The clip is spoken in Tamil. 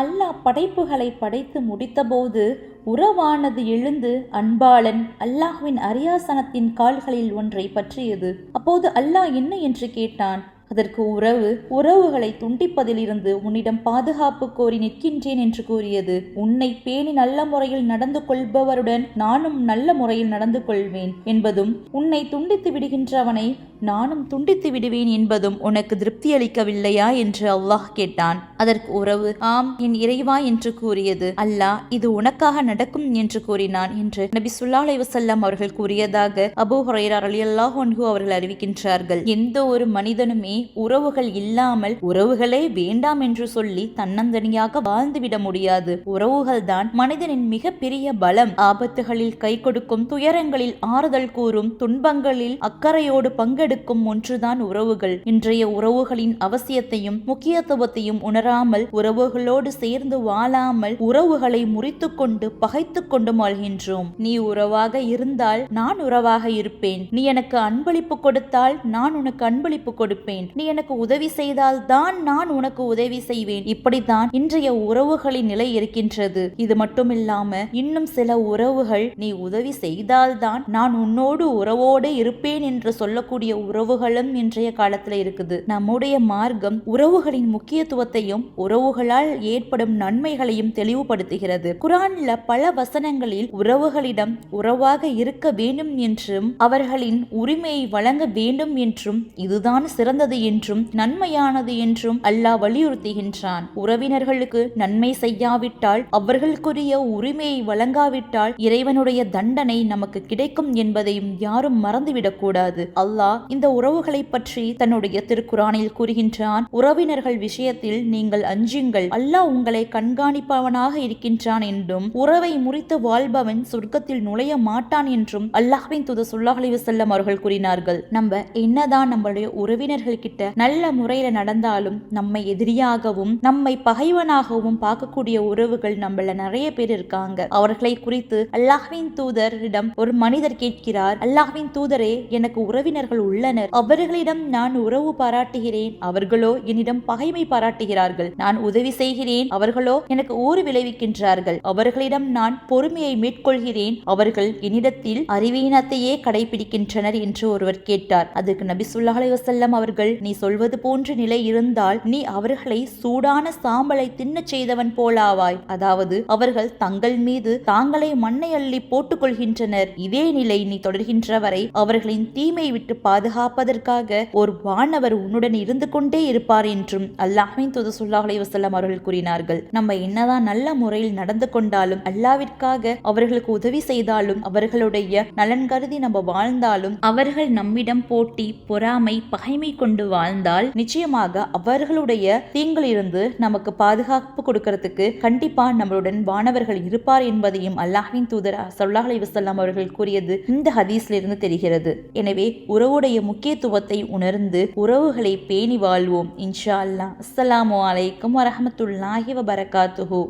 அல்லாஹ் படைப்புகளை படைத்து முடித்தபோது உறவானது எழுந்து அன்பாளன் அல்லாஹ்வின் அரியாசனத்தின் கால்களில் ஒன்றை பற்றியது. அப்போது அல்லாஹ் என்ன என்று கேட்டான்? அதற்கு உறவு உறவுகளை துண்டிப்பதிலிருந்து உன்னிடம் பாதுகாப்பு கோரி நிற்கின்றேன் என்று கூறியது. உன்னை பேணி நல்ல முறையில் நடந்து கொள்பவருடன் நானும் நல்ல முறையில் நடந்து கொள்வேன் என்பதும் உன்னை துண்டித்து விடுகின்றவனை நானும் துண்டித்து விடுவேன் என்பதும் உனக்கு திருப்தி அளிக்கவில்லையா என்று அல்லாஹ் கேட்டான். அதற்கு உறவு ஆம் என் இறைவா என்று கூறியது. அல்லாஹ் இது உனக்காக நடக்கும் என்று கூறினான் என்று நபி சுல்லாலை வசல்லாம் அவர்கள் கூறியதாக அபூ ஹுரைரா அலி அல்லாஹ் அவர்கள் அறிவிக்கின்றார்கள். எந்த ஒரு மனிதனுமே உறவுகள் இல்லாமல் உறவுகளே வேண்டாம் என்று சொல்லி தன்னந்தனியாக வாழ்ந்துவிட முடியாது. உறவுகள் தான் மனிதனின் மிகப்பெரிய பலம். ஆபத்துகளில் கை கொடுக்கும் துயரங்களில் ஆறுதல் கூறும் துன்பங்களில் அக்கறையோடு பங்கெடுக்கும் ஒன்றுதான் உறவுகள். இன்றைய உறவுகளின் அவசியத்தையும் முக்கியத்துவத்தையும் உணராமல் உறவுகளோடு சேர்ந்து வாழாமல் உறவுகளை முறித்து கொண்டு பகைத்து கொண்டு வாழ்கின்றோம். நீ உறவாக இருந்தால் நான் உறவாக இருப்பேன். நீ எனக்கு அன்பளிப்பு கொடுத்தால் நான் உனக்கு அன்பளிப்பு கொடுப்பேன். நீ எனக்கு உதவி செய்தால் தான் நான் உனக்கு உதவி செய்வேன். இப்படித்தான் இன்றைய உறவுகளின் நிலை இருக்கின்றது. இது மட்டுமில்லாம இன்னும் சில உறவுகள் நீ உதவி செய்தால்தான் நான் உன்னோடு உறவோடு இருப்பேன் என்று சொல்லக்கூடிய உறவுகளும் இன்றைய காலத்துல இருக்குது. நம்முடைய மார்க்கம் உறவுகளின் முக்கியத்துவத்தையும் உறவுகளால் ஏற்படும் நன்மைகளையும் தெளிவுபடுத்துகிறது. குரான்ல பல வசனங்களில் உறவுகளிடம் உறவாக இருக்க வேண்டும் என்றும் அவர்களின் உரிமையை வழங்க வேண்டும் என்றும் இதுதான் சிறந்தது என்றும் நன்மையானது என்றும் அல்லாஹ் வலியுறுத்துகின்றான். உறவினர்களுக்கு நன்மை செய்யாவிட்டால் அவர்களுக்குரிய உரிமையை வழங்காவிட்டால் இறைவனுடைய தண்டனை நமக்கு கிடைக்கும் என்பதையும் யாரும் மறந்துவிடக்கூடாது. அல்லாஹ் இந்த உறவுகளை பற்றி தன்னுடைய திருக்குறானில் கூறுகின்றான் உறவினர்கள் விஷயத்தில் நீங்கள் அஞ்சுங்கள். அல்லாஹ் உங்களை கண்காணிப்பவனாக இருக்கின்றான் என்றும் உறவை முறித்து வாழ்பவன் சொர்க்கத்தில் நுழைய மாட்டான் என்றும் அல்லாஹ்வின் துத சுல்லாஹலி வசல்லம் அவர்கள் கூறினார்கள். நம்ம என்னதான் நம்மளுடைய உறவினர்களுக்கு கிட்ட நல்ல முறையில நடந்தாலும் நம்மை எதிரியாகவும் நம்மை பகைவனாகவும் பார்க்கக்கூடிய உறவுகள் நம்மள நிறைய பேர் இருக்காங்க. அவர்களை குறித்து அல்லாஹ்வின் தூதரிடம் ஒரு மனிதர் கேட்கிறார். அல்லாஹ்வின் தூதரே எனக்கு உறவினர்கள் உள்ளனர். அவர்களிடம் நான் உறவு பாராட்டுகிறேன். அவர்களோ என்னிடம் பகைமை பாராட்டுகிறார்கள். நான் உதவி செய்கிறேன். அவர்களோ எனக்கு ஊறு விளைவிக்கின்றார்கள். அவர்களிடம் நான் பொறுமையை மேற்கொள்கிறேன். அவர்கள் என்னிடத்தில் அறிவீனத்தையே கடைபிடிக்கின்றனர் என்று ஒருவர் கேட்டார். அதுக்கு நபி ஸல்லல்லாஹு அலி வசல்லம் அவர்கள் நீ சொல்வது போன்ற நிலை இருந்தால் நீ அவர்களை சூடான சாம்பலை தின்னச் செய்தவன் போலாவாய். அதாவது அவர்கள் தங்கள் மீது தாங்களே மண்ணை அள்ளி போட்டுக் கொள்கின்றனர் இதே நிலை நீ தொடர்கின்ற வரை அவர்களின் தீமை விட்டு பாதுகாப்பதற்காக ஒரு வானவர் உன்னுடன் இருந்து கொண்டே இருப்பார் என்றும் அல்லாஹின் தூது சுல்லாஹலை வசல்லம் அவர்கள் கூறினார்கள். நம்ம என்னதான் நல்ல முறையில் நடந்து கொண்டாலும் அல்லாவிற்காக அவர்களுக்கு உதவி செய்தாலும் அவர்களுடைய நலன் கருதி நம்ம வாழ்ந்தாலும் அவர்கள் நம்மிடம் போட்டி பொறாமை பகைமை கொண்டு வாழ்ந்தால் நிச்சயமாக அவர்களுடைய தீங்கிலிருந்து நமக்கு பாதுகாப்பு கொடுக்கறதுக்கு கண்டிப்பா நம்மளுடன் வானவர்கள் இருப்பார் என்பதையும் அல்லாஹின் தூதர் ஸல்லல்லாஹு அலைஹி அவர்கள் கூறியது இந்த ஹதீஸ்ல இருந்து தெரிகிறது. எனவே உறவுடைய முக்கியத்துவத்தை உணர்ந்து உறவுகளை பேணி வாழ்வோம். இன்ஷா அல்லாஹ். அஸ்லாம் அலைக்கும் வரமத்துல்லாஹி வபரகாத்துஹு.